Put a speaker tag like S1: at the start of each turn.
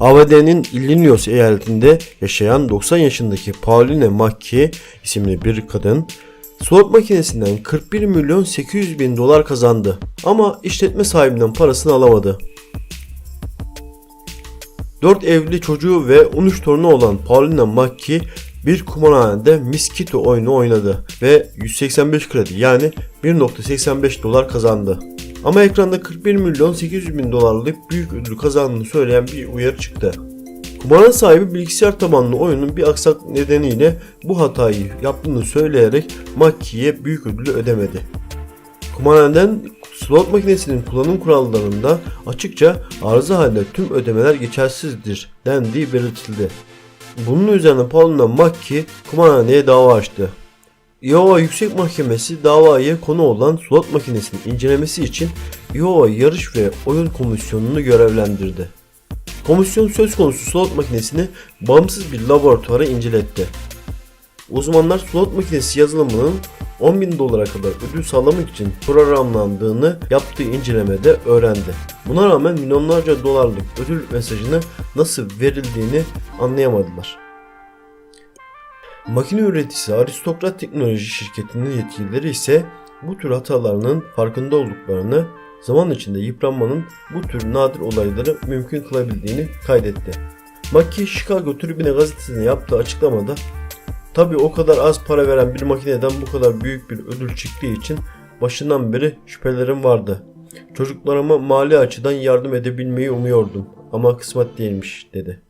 S1: ABD'nin Illinois eyaletinde yaşayan 90 yaşındaki Pauline Mackey isimli bir kadın slot makinesinden 41 milyon 800 bin dolar kazandı. Ama işletme sahibinden parasını alamadı. 4 evli çocuğu ve 13 torunu olan Paulina Mackey bir kumarhanede Miskito oyunu oynadı ve 185 kredi yani 1.85 dolar kazandı. Ama ekranda 41 milyon 800 bin dolarlık büyük ödül kazandığını söyleyen bir uyarı çıktı. Kumarhane sahibi bilgisayar tabanlı oyunun bir aksak nedeniyle bu hatayı yaptığını söyleyerek Mackey'e büyük ödülü ödemedi. Kumarhaneden slot makinesinin kullanım kurallarında açıkça arıza halinde tüm ödemeler geçersizdir dendiği belirtildi. Bunun üzerine Paulina Mackey kumarhaneye dava açtı. Iowa Yüksek Mahkemesi davaya konu olan slot makinesinin incelemesi için Iowa Yarış ve Oyun Komisyonu'nu görevlendirdi. Komisyon söz konusu slot makinesini bağımsız bir laboratuvara inceletti. Uzmanlar slot makinesi yazılımının 10 bin dolara kadar ödül sağlamak için programlandığını yaptığı incelemede öğrendi. Buna rağmen milyonlarca dolarlık ödül mesajını nasıl verildiğini anlayamadılar. Makine üreticisi Aristokrat Teknoloji Şirketi'nin yetkilileri ise bu tür hatalarının farkında olduklarını, zaman içinde yıpranmanın bu tür nadir olayları mümkün kılabildiğini kaydetti. Mackey Chicago Tribune gazetesine yaptığı açıklamada Tabi o kadar az para veren bir makineden bu kadar büyük bir ödül çıktığı için başından beri şüphelerim vardı. Çocuklarıma mali açıdan yardım edebilmeyi umuyordum ama kısmet değilmiş dedi.